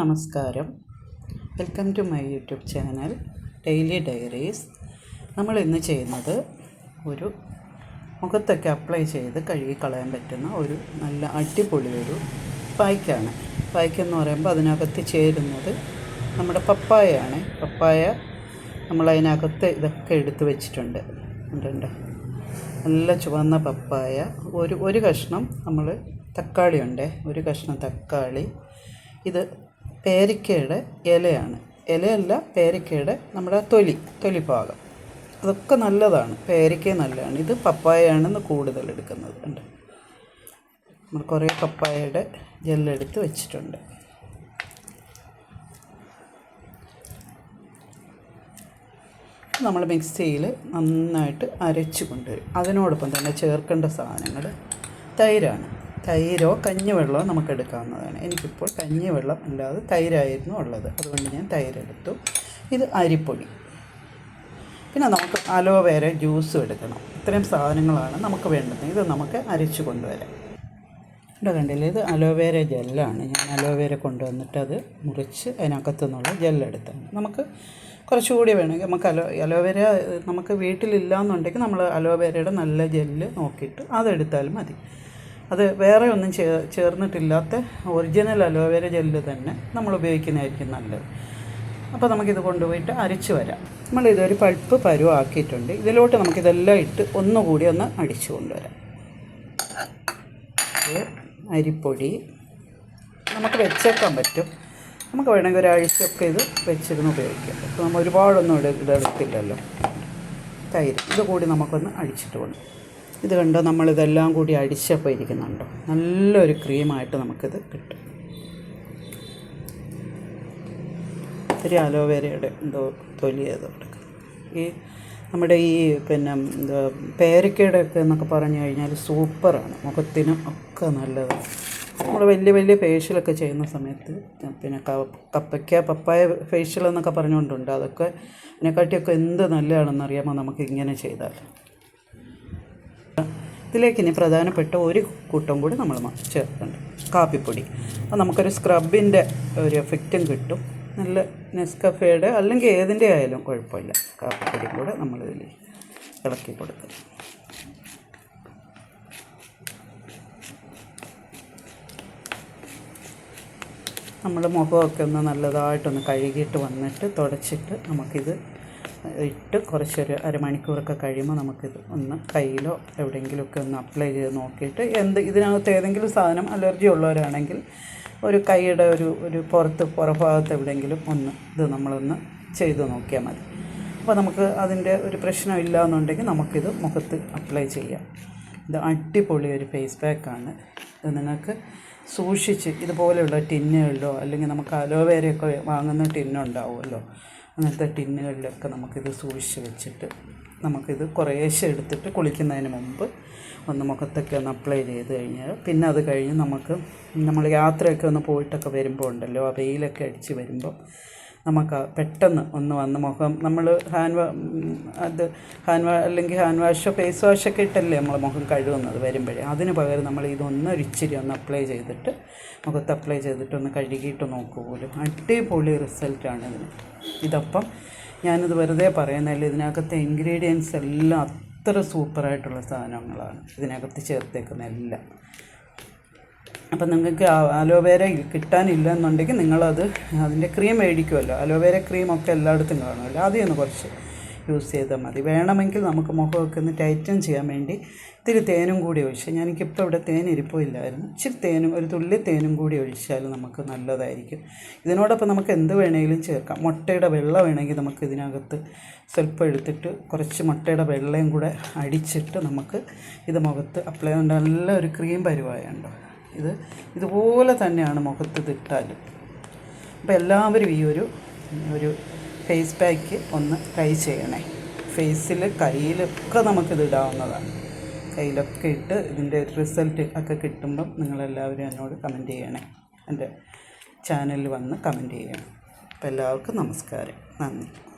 നമസ്കാരം. Welcome to my YouTube channel daily diaries. നമ്മൾ ഇന്ന് ചെയ്യുന്നത് ഒരു മുഖത്തൊക്കെ അപ്ലൈ ചെയ്ത് കഴുകി കളയാൻ പറ്റുന്ന ഒരു നല്ല അടിപൊളി ഒരു പായ്ക്കാണ്. പായ്ക്കെന്ന് പറയുമ്പോൾ അതിനകത്ത് ചേരുന്നത് നമ്മുടെ പപ്പായയാണ്. പപ്പായ നമ്മൾ നമ്മളതിനകത്ത് ഇതൊക്കെ എടുത്ത് വെച്ചിട്ടുണ്ട്. ഉണ്ട് നല്ല ചുവന്ന പപ്പായ. ഒരു ഒരു കഷ്ണം നമ്മൾ തക്കാളിയുണ്ട് ഒരു കഷ്ണം തക്കാളി. ഇത് പേരിക്കയുടെ ഇലയാണ്. ഇലയല്ല പേരിക്കയുടെ നമ്മുടെ തൊലി തൊലി തൊലിഭാഗം അതൊക്കെ നല്ലതാണ്. പേരിക്ക നല്ലതാണ്. ഇത് പപ്പായയാണെന്ന് കൂടുതൽ എടുക്കുന്നത് ഉണ്ട്. നമ്മൾ കുറേ പപ്പായയുടെ ജെല്ലെടുത്ത് വെച്ചിട്ടുണ്ട്. നമ്മൾ മിക്സിയിൽ നന്നായിട്ട് അരച്ച് കൊണ്ടുവരും. അതിനോടൊപ്പം തന്നെ ചേർക്കേണ്ട സാധനങ്ങൾ തൈരാണ്. തൈരോ കഞ്ഞിവെള്ളമോ നമുക്ക് എടുക്കാവുന്നതാണ് എനിക്കിപ്പോൾ കഞ്ഞിവെള്ളം അല്ലാതെ തൈരായിരുന്നു ഉള്ളത്. അതുകൊണ്ട് ഞാൻ തൈരെടുത്തു. ഇത് അരിപ്പൊടി. പിന്നെ നമുക്ക് അലോവേര ജ്യൂസും എടുക്കണം. ഇത്രയും സാധനങ്ങളാണ് നമുക്ക് വേണ്ടത്. ഇത് നമുക്ക് അരച്ച് കൊണ്ടുവരാം. ഇവിടെ കണ്ടില്ല? ഇത് അലോവേര ജെല്ലാണ്. ഞാൻ അലോവേര കൊണ്ടുവന്നിട്ട് അത് മുറിച്ച് അതിനകത്തു നിന്നുള്ള ജെല്ലെടുത്താണ്. നമുക്ക് കുറച്ചുകൂടി വേണമെങ്കിൽ നമുക്ക് അലോ അലോവേര നമുക്ക് വീട്ടിലില്ല എന്നുണ്ടെങ്കിൽ നമ്മൾ അലോവേരയുടെ നല്ല ജെല്ല് നോക്കിയിട്ട് അതെടുത്താലും മതി. അത് വേറെ ഒന്നും ചേ ചേർന്നിട്ടില്ലാത്ത ഒറിജിനൽ അലോവേര ജെല്ല് തന്നെ നമ്മൾ ഉപയോഗിക്കുന്നതായിരിക്കും നല്ലത്. അപ്പോൾ നമുക്കിത് കൊണ്ടുപോയിട്ട് അരച്ച് വരാം. നമ്മളിതൊരു പഴുപ്പ് പരുവാക്കിയിട്ടുണ്ട്. ഇതിലോട്ട് നമുക്കിതെല്ലാം ഇട്ട് ഒന്നുകൂടി ഒന്ന് അടിച്ചു കൊണ്ടുവരാം. അരിപ്പൊടി നമുക്ക് വെച്ചേക്കാൻ പറ്റും. നമുക്ക് വേണമെങ്കിൽ ഒരാഴ്ചയൊക്കെ ഇത് വെച്ചിരുന്ന് ഉപയോഗിക്കാം. അപ്പോൾ നമ്മൾ ഒരുപാടൊന്നും ഇട ഇതെടുത്തില്ലല്ലോ തൈര്. ഇത് കൂടി നമുക്കൊന്ന് അടിച്ചിട്ട് കൊണ്ട് ഇത് കണ്ടോ? നമ്മളിതെല്ലാം കൂടി അടിച്ചപ്പോൾ ഇരിക്കുന്നുണ്ടോ നല്ലൊരു ക്രീമായിട്ട് നമുക്കിത് കിട്ടും. ഇത്തിരി അലോവേരയുടെ എന്തോ കൊടുക്കുക. ഈ നമ്മുടെ ഈ പിന്നെ പേരക്കയുടെ ഒക്കെ എന്നൊക്കെ പറഞ്ഞു കഴിഞ്ഞാൽ സൂപ്പറാണ്. മുഖത്തിനും ഒക്കെ നല്ലതാണ്. നമ്മൾ വലിയ വലിയ ഫേഷ്യലൊക്കെ ചെയ്യുന്ന സമയത്ത് പിന്നെ കപ്പയ്ക്ക പപ്പായ ഫേഷ്യൽ എന്നൊക്കെ പറഞ്ഞുകൊണ്ടുണ്ട്. അതൊക്കെ അതിനെക്കാട്ടിയൊക്കെ എന്ത് നല്ലതാണെന്ന് അറിയാമോ നമുക്ക് ഇങ്ങനെ ചെയ്താൽ ഇതിലേക്ക് ഇനി പ്രധാനപ്പെട്ട ഒരു കൂട്ടം കൂടി നമ്മൾ ചേർക്കുന്നുണ്ട്. കാപ്പിപ്പൊടി. അപ്പോൾ നമുക്കൊരു സ്ക്രബിന്റെ ഒരു എഫക്റ്റും കിട്ടും. നല്ല നെസ്കഫേയുടെ അല്ലെങ്കിൽ ഏതിന്റെ ആയാലും കുഴപ്പമില്ല. കാപ്പിപ്പൊടി കൂടെ നമ്മളിതിൽ ഇളക്കി കൊടുക്കും. നമ്മൾ മുഖമൊക്കെ ഒന്ന് നല്ലതായിട്ടൊന്ന് കഴുകിയിട്ട് വന്നിട്ട് തുടച്ചിട്ട് നമുക്കിത് ഇട്ട് കുറച്ചൊരു അരമണിക്കൂറൊക്കെ കഴിയുമ്പോൾ നമുക്കിത് ഒന്ന് കയ്യിലോ എവിടെയെങ്കിലുമൊക്കെ ഒന്ന് അപ്ലൈ ചെയ്ത് നോക്കിയിട്ട് എന്ത് ഇതിനകത്ത് ഏതെങ്കിലും സാധനം അലർജി ഉള്ളവരാണെങ്കിൽ ഒരു കൈയുടെ ഒരു ഒരു പുറത്ത് പുറഭാഗത്ത് എവിടെയെങ്കിലും ഒന്ന് ഇത് നമ്മളൊന്ന് ചെയ്ത് നോക്കിയാൽ മതി. അപ്പോൾ നമുക്ക് അതിന്റെ ഒരു പ്രശ്നം ഇല്ല എന്നുണ്ടെങ്കിൽ നമുക്കിത് മുഖത്ത് അപ്ലൈ ചെയ്യാം. ഇത് അടിപൊളി ഒരു ഫേസ് പാക്കാണ്. ഇത് നിങ്ങൾക്ക് സൂക്ഷിച്ച് ഇതുപോലെയുള്ള ടിന്നുകളിലോ അല്ലെങ്കിൽ നമുക്ക് അലോവേരയൊക്കെ വാങ്ങുന്ന ടിന്നുണ്ടാവുമല്ലോ അങ്ങനത്തെ ടിന്നുകളിലൊക്കെ നമുക്കിത് സൂക്ഷിച്ച് വെച്ചിട്ട് നമുക്കിത് കുറേശ്ശെ എടുത്തിട്ട് കുളിക്കുന്നതിന് മുമ്പ് ഒന്ന് മുഖത്തൊക്കെ ഒന്ന് അപ്ലൈ ചെയ്ത് കഴിഞ്ഞാൽ പിന്നെ അത് കഴിഞ്ഞ് നമുക്ക് നമ്മൾ യാത്രയൊക്കെ ഒന്ന് പോയിട്ടൊക്കെ വരുമ്പോൾ ഉണ്ടല്ലോ ആ വെയിലൊക്കെ അടിച്ച് വരുമ്പോൾ നമുക്ക് പെട്ടെന്ന് ഒന്ന് വന്ന് മുഖം നമ്മൾ ഹാൻഡ് വാ അത് ഹാൻഡ് വാ അല്ലെങ്കിൽ ഹാൻഡ് വാഷോ ഫേസ് വാഷൊക്കെ ഇട്ടല്ലേ നമ്മൾ മുഖം കഴുകുന്നത് വരുമ്പോഴേ. അതിന് പകരം നമ്മൾ ഇതൊന്നൊരിച്ചിരി ഒന്ന് അപ്ലൈ ചെയ്തിട്ട് മുഖത്ത് അപ്ലൈ ചെയ്തിട്ട് ഒന്ന് കഴുകിയിട്ട് നോക്കുക പോലും. അടിപൊളി റിസൾട്ടാണ് ഇതിന്. ഇതപ്പം ഞാനിത് വെറുതെ പറയുന്നതല്ല ഇതിനകത്തെ ഇൻഗ്രീഡിയൻസ് എല്ലാം അത്ര സൂപ്പറായിട്ടുള്ള സാധനങ്ങളാണ്. ഇതിനകത്ത് ചേർത്തേക്കുന്ന എല്ലാം. അപ്പം നിങ്ങൾക്ക് അലോവേര കിട്ടാനില്ല എന്നുണ്ടെങ്കിൽ നിങ്ങളത് അതിന്റെ ക്രീം മേടിക്കുമല്ലോ. അലോവേര ക്രീമൊക്കെ എല്ലായിടത്തും കാണുമല്ലോ. ആദ്യം ഒന്ന് കുറച്ച് യൂസ് ചെയ്താൽ മതി. വേണമെങ്കിൽ നമുക്ക് മുഖമൊക്കെ ഒന്ന് ടൈറ്റൻ ചെയ്യാൻ വേണ്ടി ഇത്തിരി തേനും കൂടി ഒഴിച്ച് എനിക്കിപ്പോൾ ഇവിടെ തേൻ ഇരിപ്പില്ലായിരുന്നു ഇച്ചിരി തേനും ഒരു തുള്ളി തേനും കൂടി ഒഴിച്ചാൽ നമുക്ക് നല്ലതായിരിക്കും. ഇതിനോടൊപ്പം നമുക്ക് എന്ത് വേണമെങ്കിലും ചേർക്കാം. മുട്ടയുടെ വെള്ളം വേണമെങ്കിൽ നമുക്ക് ഇതിനകത്ത് സ്വല്പം എടുത്തിട്ട് കുറച്ച് മുട്ടയുടെ വെള്ളയും കൂടെ അടിച്ചിട്ട് നമുക്ക് ഇത് മുഖത്ത് അപ്ലൈ ചെയ്യേണ്ട നല്ല ഒരു ക്രീം പരിവായുണ്ടോ. ഇത് ഇതുപോലെ തന്നെയാണ് മുഖത്ത് തിട്ടാൽ അപ്പോൾ എല്ലാവരും ഈ ഒരു ഒരു ഫേസ് പാക്ക് ഒന്ന് ട്രൈ ചെയ്യണേ. ഫേസിൽ കയ്യിലൊക്കെ നമുക്കിത് ഇടാവുന്നതാണ്. കയ്യിലൊക്കെ ഇട്ട് ഇതിന്റെ റിസൾട്ട് ഒക്കെ കിട്ടുമ്പം നിങ്ങളെല്ലാവരും എന്നോട് കമന്റ് ചെയ്യണേ. എന്റെ ചാനലിൽ വന്ന് കമന്റ് ചെയ്യണം. അപ്പോൾ എല്ലാവർക്കും നമസ്കാരം. നന്ദി.